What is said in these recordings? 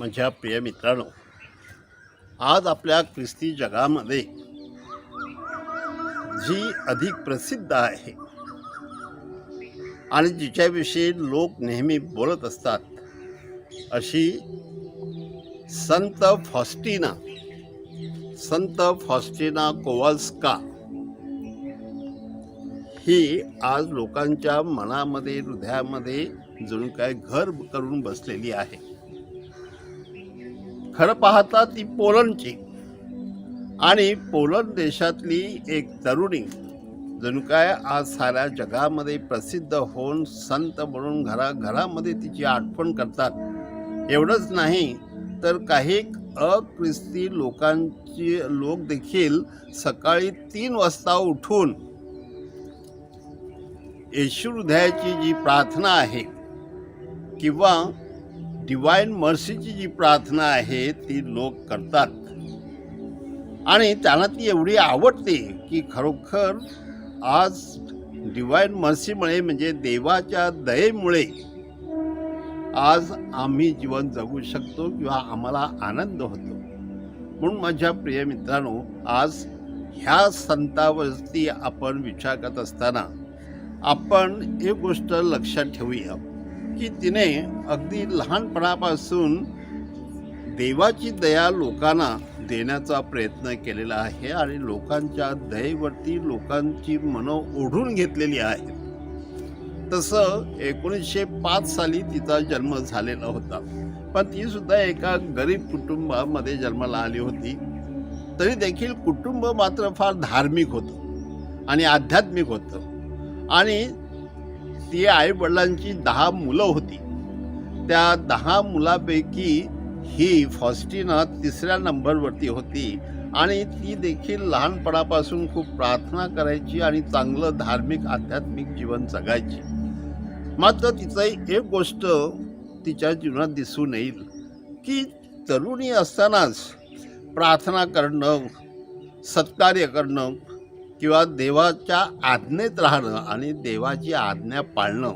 माझ्या प्रिय मित्रांनो आज आपल्या ख्रिस्ती जगामध्ये जी अधिक प्रसिद्ध आहे आणि जिच्याविषयी लोक नेहमी बोलत असतात अशी संत फॉस्टिना संत फॉस्टिना कोवाल्स्का ही आज लोकांच्या मनामध्ये हृदयामध्ये जणू काय घर करून बसलेली आहे. खरं पाहता ती पोलंडची. आणि पोलंड देशातली एक तरुणी जणू काय आज साऱ्या जगामध्ये प्रसिद्ध होऊन संत म्हणून घरा घरामध्ये तिची आठवण करतात. एवढंच नाही तर काही अख्रिस्ती लोकांची लोक देखील सकाळी तीन वाजता उठून येशू हृदयाची जी प्रार्थना आहे किंवा डिवाईन मर्सीची जी प्रार्थना आहे ती लोक करतात. आणि त्यांना ती एवढी आवडते की खरोखर आज डिवाईन मर्सीमुळे म्हणजे देवाच्या दयेमुळे आज आम्ही जीवन जगू शकतो किंवा आम्हाला आनंद होतो. म्हणून माझ्या प्रिय मित्रांनो आज ह्या संतावरती आपण विचार करत असताना आपण एक गोष्ट लक्षात ठेवूया. की तिने अगदी लहानपणापासून देवाची दया लोकांना देण्याचा प्रयत्न केलेला आहे आणि लोकांच्या दयेवरती लोकांची मनं ओढून घेतलेली आहेत. तसं एकोणीसशे पाच साली तिचा जन्म झालेला होता. पण ती सुद्धा एका गरीब कुटुंबामध्ये जन्माला आली होती. तरी देखील कुटुंब मात्र फार धार्मिक होतं आणि आध्यात्मिक होतं. आणि ती आई वडिलांची दहा मुलं होती. त्या दहा मुलापैकी ही फॉस्टिना तिसऱ्या नंबरवरती होती आणि ती देखील लहानपणापासून खूप प्रार्थना करायची आणि चांगलं धार्मिक आध्यात्मिक जीवन जगायची. मात्र तिचं एक गोष्ट तिच्या जीवनात दिसून येईल की तरुणी असतानाच प्रार्थना करणं सत्कार्य करणं किंवा देवाच्या आज्ञेत राहणं आणि देवाची आज्ञा पाळणं.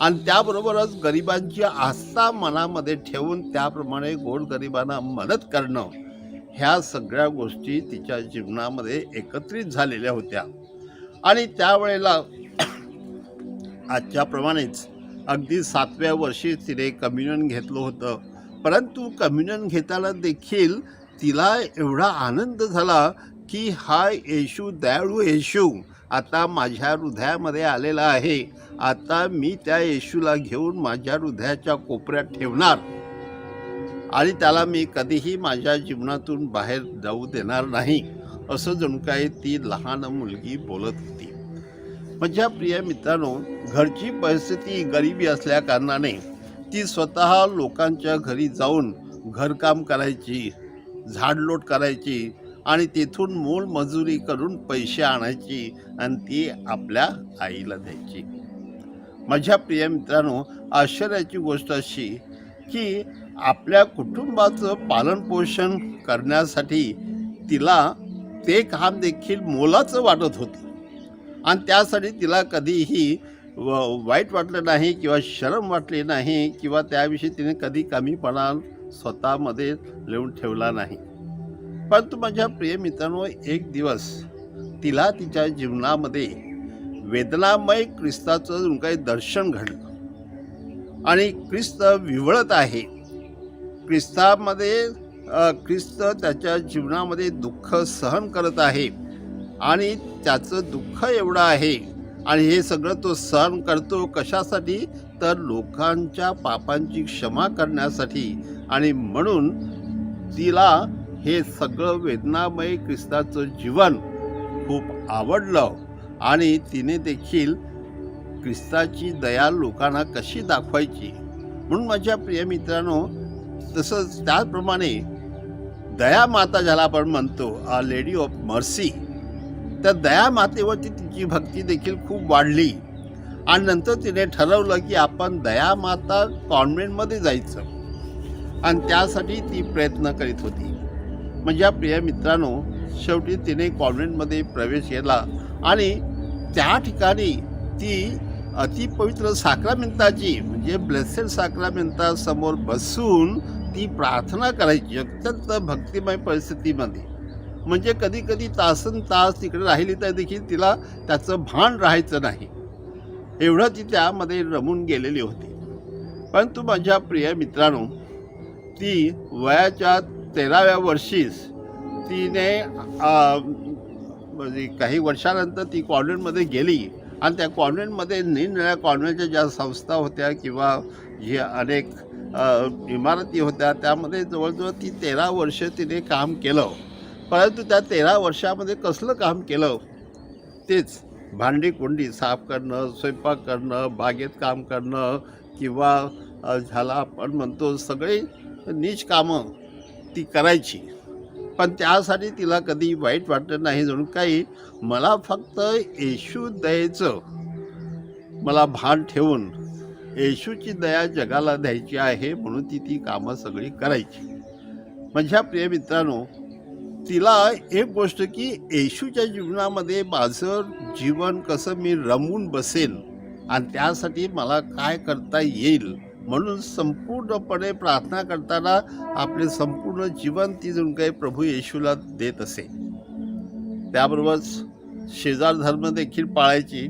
आणि त्याबरोबरच गरिबांची आस्था मनामध्ये ठेवून त्याप्रमाणे गोरगरिबांना मदत करणं ह्या सगळ्या गोष्टी तिच्या जीवनामध्ये एकत्रित झालेल्या होत्या. आणि त्यावेळेला आजच्याप्रमाणेच अगदी सातव्या वर्षी तिने कम्युनियन घेतलं होतं. परंतु कम्युनियन घेताना देखील तिला एवढा आनंद झाला की हा येशू दयाळू येशू आता माझ्या हृदयामध्ये आलेला आहे. आता मी त्या येशूला घेऊन माझ्या हृदयाच्या कोपऱ्यात ठेवणार. आणि त्याला मी कधीही माझ्या जीवनातून बाहेर जाऊ देणार नाही असं जणू काय ती लहान मुलगी बोलत होती. माझ्या प्रिय मित्रांनो घरची परिस्थिती गरिबी असल्या कारणाने ती स्वतः लोकांच्या घरी जाऊन घरकाम करायची झाडलोट करायची आणि तिथून मोल मजुरी करून पैसे आणायची आणि ती आपल्या आईला द्यायची. माझ्या प्रिय मित्रांनो आश्चर्याची गोष्ट अशी की आपल्या कुटुंबाचं पालनपोषण करण्यासाठी तिला ते काम देखील मोलाचं वाटत होते. आणि त्यासाठी तिला कधीही व वाईट वाटलं नाही किंवा शरम वाटली नाही किंवा त्याविषयी तिने कधी कमीपणा स्वतःमध्ये लिहून ठेवला नाही. परंतु माझ्या प्रिय मित्रांनो एक दिवस तिला तिच्या जीवनामध्ये वेदनामय ख्रिस्ताचं काही दर्शन घडलं. आणि ख्रिस्त विवळत आहे. ख्रिस्तामध्ये ख्रिस्त त्याच्या जीवनामध्ये दुःख सहन करत आहे. आणि त्याचं दुःख एवढं आहे. आणि हे सगळं तो सहन करतो कशासाठी? तर लोकांच्या पापांची क्षमा करण्यासाठी. आणि म्हणून तिला हे सगळं वेदनामय ख्रिस्ताचं जीवन खूप आवडलं आणि तिने देखील ख्रिस्ताची दया लोकांना कशी दाखवायची? म्हणून माझ्या प्रिय मित्रांनो तसंच त्याचप्रमाणे दया माता ज्याला आपण म्हणतो आ लेडी ऑफ मर्सी त्या दया मातेवरती तिची भक्ती देखील खूप वाढली. आणि नंतर तिने ठरवलं की आपण दया माता कॉन्व्हेंटमध्ये जायचं. आणि त्यासाठी ती प्रयत्न करीत होती. म्हणजे माझ्या प्रिय मित्रांनो शेवटी तिने कॉन्व्हेंटमध्ये प्रवेश केला आणि त्या ठिकाणी ती अतिपवित्र साक्रामेंताची म्हणजे ब्लेसेड साक्रामेंतासमोर बसून ती प्रार्थना करायची अत्यंत भक्तिमय परिस्थितीमध्ये. म्हणजे कधी कधी तासन तास तिकडे राहिली तर देखील तिला त्याचं भान राहायचं नाही. एवढं ती त्यामध्ये रमून गेलेली होती. परंतु माझ्या प्रिय मित्रांनो ती वयाच्या तेराव्या वर्षीच तिने म्हणजे काही वर्षानंतर ती कॉन्व्हेंटमध्ये गेली. आणि त्या कॉन्व्हेंटमध्ये निरनिळ्या कॉन्व्हेंटच्या ज्या संस्था होत्या किंवा जे अनेक इमारती होत्या त्यामध्ये जवळजवळ ती तेरा वर्ष तिने काम केलं. परंतु त्या तेरा वर्षामध्ये कसलं काम केलं? तेच भांडी कुंडी साफ करणं स्वयंपाक करणं बागेत काम करणं किंवा झाला आपण म्हणतो सगळी नीच कामं ती करायची. पण त्यासाठी तिला कधी वाईट वाटलं नाही जणू काही मला फक्त येशू दयेचं मला भान ठेवून येशूची दया जगाला द्यायची आहे म्हणून ती ती कामं सगळी करायची. माझ्या प्रिय मित्रांनो तिला एक गोष्ट की येशूच्या जीवनामध्ये माझं जीवन कसं मी रमून बसेन आणि त्यासाठी मला काय करता येईल म्हणून संपूर्णपणे प्रार्थना करताना आपले संपूर्ण जीवन ती जणू काही प्रभू येशूला देत असे. त्याबरोबरच शेजार धर्म देखील पाळायची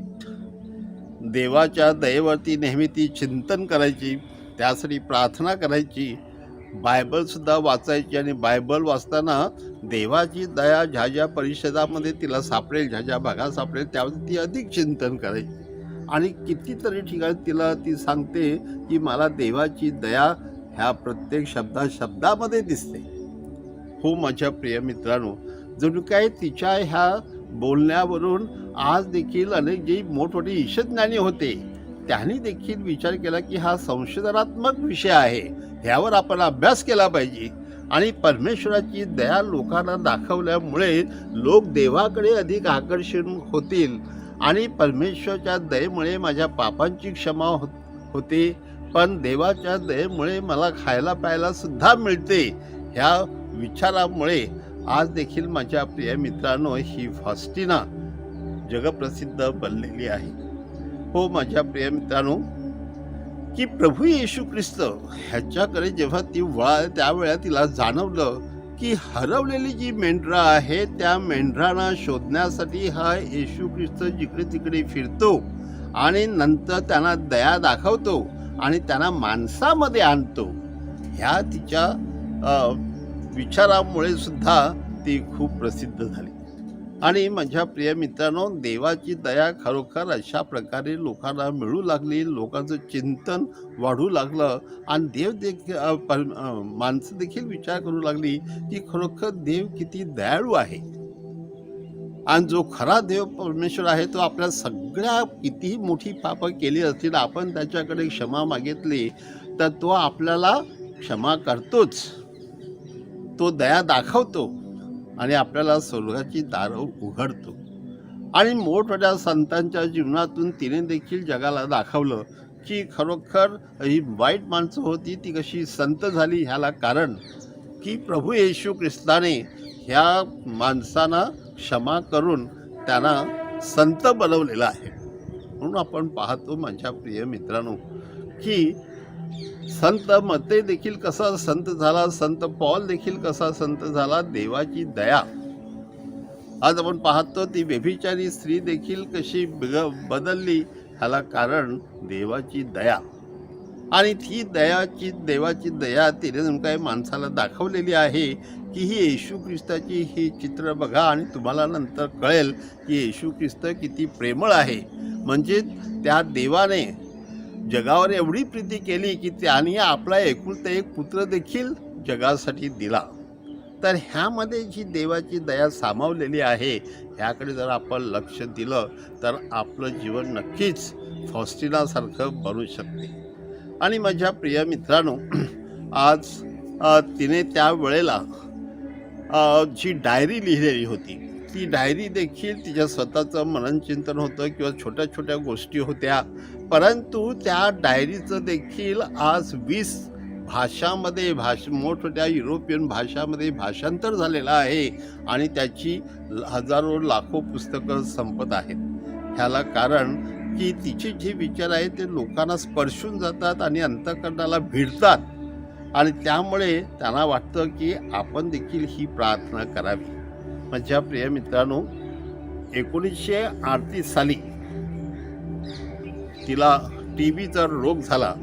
देवाच्या दयेवरती नेहमी ती चिंतन करायची त्यासाठी प्रार्थना करायची बायबलसुद्धा वाचायची आणि बायबल वाचताना देवाची दया ज्या ज्या परिषदामध्ये तिला सापडेल ज्या ज्या भागात सापडेल त्यावर ती अधिक चिंतन करायची. आणि कितीतरी ठिकाणी तिला ती सांगते की मला देवाची दया ह्या प्रत्येक शब्दा शब्दामध्ये दिसते. हो माझ्या प्रिय मित्रांनो जणू काय तिच्या ह्या बोलण्यावरून आज देखील अनेक जे मोठमोठे ईशज्ञानी होते त्यांनी देखील विचार केला की हा संशोधनात्मक विषय आहे ह्यावर आपण अभ्यास केला पाहिजे. आणि परमेश्वराची दया लोकांना दाखवल्यामुळे लोक देवाकडे अधिक आकर्षण होतील. आणि परमेश्वरच्या दयेमुळे माझ्या पापांची क्षमा हो होते. पण देवाच्या दयेमुळे मला खायला प्यायला सुद्धा मिळते. ह्या विचारामुळे आज देखील माझ्या प्रिय मित्रांनो ही फास्टिना जगप्रसिद्ध बनलेली आहे. हो माझ्या प्रिय मित्रांनो की प्रभू येशू ख्रिस्त ह्याच्याकडे जेव्हा ती वळा त्यावेळेला तिला जाणवलं की हरवलेली जी मेंढरा आहे त्या मेंढरांना शोधण्यासाठी हा येशू ख्रिस्त जिकडे तिकडे फिरतो आणि नंतर त्यांना दया दाखवतो आणि त्यांना माणसामध्ये आणतो. ह्या तिच्या विचारामुळे सुद्धा ती खूप प्रसिद्ध झाली. आणि माझ्या प्रिय मित्रांनो देवाची दया खरोखर अशा प्रकारे लोकांना मिळू लागली लोकांचं चिंतन वाढू लागलं आणि देव देखील पर- माणसं देखील विचार करू लागली की खरोखर देव किती दयाळू आहे. आणि जो खरा देव परमेश्वर आहे तो आपल्या सगळ्या कितीही मोठी पापं केली असतील आपण त्याच्याकडे क्षमा मागितली तर तो आपल्याला क्षमा करतोच. तो दया दाखवतो. आणि आपल्याला स्वर्गाची दारं उघडतो. आणि मोठमोठ्या संतांच्या जीवनातून तिने देखील जगाला दाखवलं की खरोखर ही वाईट माणसं होती ती कशी संत झाली ह्याला कारण की प्रभू येशू ख्रिस्ताने ह्या माणसांना क्षमा करून त्यांना संत बनवलेला आहे. म्हणून आपण पाहतो माझ्या प्रिय मित्रांनो की संत मते देखील कसा संत झाला संत पॉल देखील कसा संत झाला देवाची दया. आज आपण पाहतो ती व्यभिचारी स्त्री देखील कशी बिग बदलली ह्याला कारण देवाची दया. आणि ती दयाची देवाची दया तिने काय माणसाला दाखवलेली आहे की ही येशू ख्रिस्ताची ही चित्र बघा आणि तुम्हाला नंतर कळेल की येशू ख्रिस्त किती प्रेमळ आहे. म्हणजे त्या देवाने जगावर एवढी प्रीती केली की त्याने आपला एकुलता एक पुत्र देखील जगासाठी दिला. तर ह्यामध्ये जी देवाची दया सामावलेली आहे ह्याकडे जर आपण लक्ष दिलं तर आपलं जीवन नक्कीच फॉस्टिनासारखं बनू शकते. आणि माझ्या प्रिय मित्रांनो आज तिने त्या वेळेला जी डायरी लिहिलेली होती ती डायरी देखील तिच्या स्वतःचं मननचिंतन होतं किंवा छोट्या छोट्या गोष्टी होत्या. परंतु त्या डायरीचं देखील आज वीस भाषामध्ये भाष मोठमोठ्या युरोपियन भाषामध्ये भाषांतर झालेलं आहे आणि त्याची हजारो लाखो पुस्तकं संपत आहेत. ह्याला कारण की तिचे जे विचार आहेत ते लोकांना स्पर्शून जातात आणि अंतकरणाला भिडतात. आणि त्यामुळे त्यांना वाटतं की आपण देखील ही प्रार्थना करावी. माझ्या प्रिय मित्रांनो एकोणीसशे अडतीस साली तिला टी बीचा रोग झाला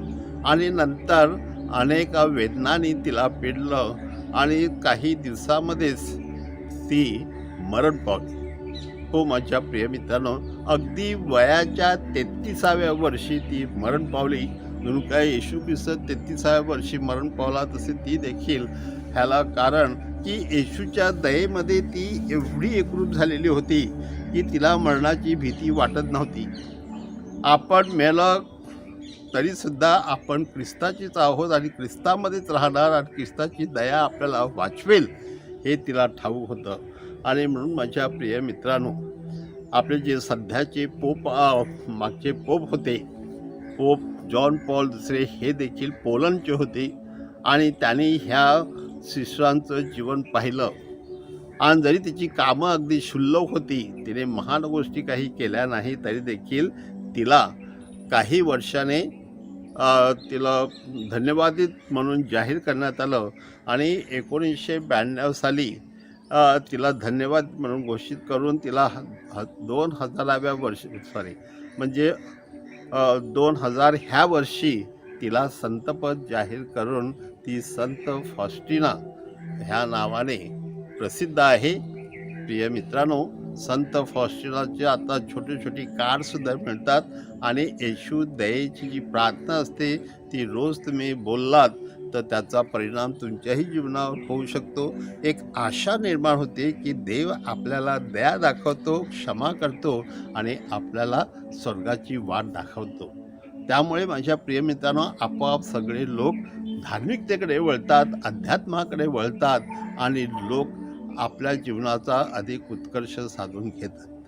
आणि नंतर अनेक वेदनांनी तिला पिडलं आणि काही दिवसामध्येच ती मरण पावली. हो माझ्या प्रिय मित्रांनो अगदी वयाच्या तेहतीसाव्या वर्षी ती मरण पावली. जणू काय येशू ख्रिस्त तेहतीसाव्या वर्षी मरण पावला तसे ती देखील ह्याला कारण की येशूच्या दयेमध्ये ती एवढी एकरूप झालेली होती की तिला मरणाची भीती वाटत नव्हती. आपण मेलं तरीसुद्धा आपण ख्रिस्ताचीच आहोत आणि ख्रिस्तामध्येच राहणार आणि ख्रिस्ताची दया आपल्याला वाचवेल हे तिला ठाऊक होतं. आणि म्हणून माझ्या प्रिय मित्रांनो आपले जे सध्याचे पोप मागचे पोप होते पोप जॉन पॉल दुसरे हे देखील पोलंडचे होते आणि त्याने ह्या शिष्याचं जीवन पाहिलं. आणि जरी तिची कामं अगदी शुल्लक होती तिने महान गोष्टी काही केल्या नाही तरी देखील तिला काही वर्षाने तिला धन्यवादित म्हणून जाहीर करण्यात आलं. आणि एकोणीसशे ब्याण्णव साली तिला धन्यवाद म्हणून घोषित करून तिला ह ह दोन हजाराव्या वर्षी सॉरी म्हणजे दोन हजार ह्या वर्षी तिला संतपद जाहीर करून ती संत फॉस्टिना ह्या नावाने प्रसिद्ध आहे. प्रिय मित्रांनो संत फॉस्टिनाचे आता छोटे छोटे कार्डसुद्धा मिळतात आणि येशू दयेची जी प्रार्थना असते ती रोज तुम्ही बोललात तर त्याचा परिणाम तुमच्याही जीवनावर होऊ शकतो. एक आशा निर्माण होते की देव आपल्याला दया दाखवतो क्षमा करतो आणि आपल्याला स्वर्गाची वाट दाखवतो. त्यामुळे माझ्या प्रिय मित्रांनो आपोआप सगळे लोक धार्मिकतेकडे वळतात अध्यात्माकडे वळतात आणि लोक आपल्या जीवनाचा अधिक उत्कर्ष साधून घेतात.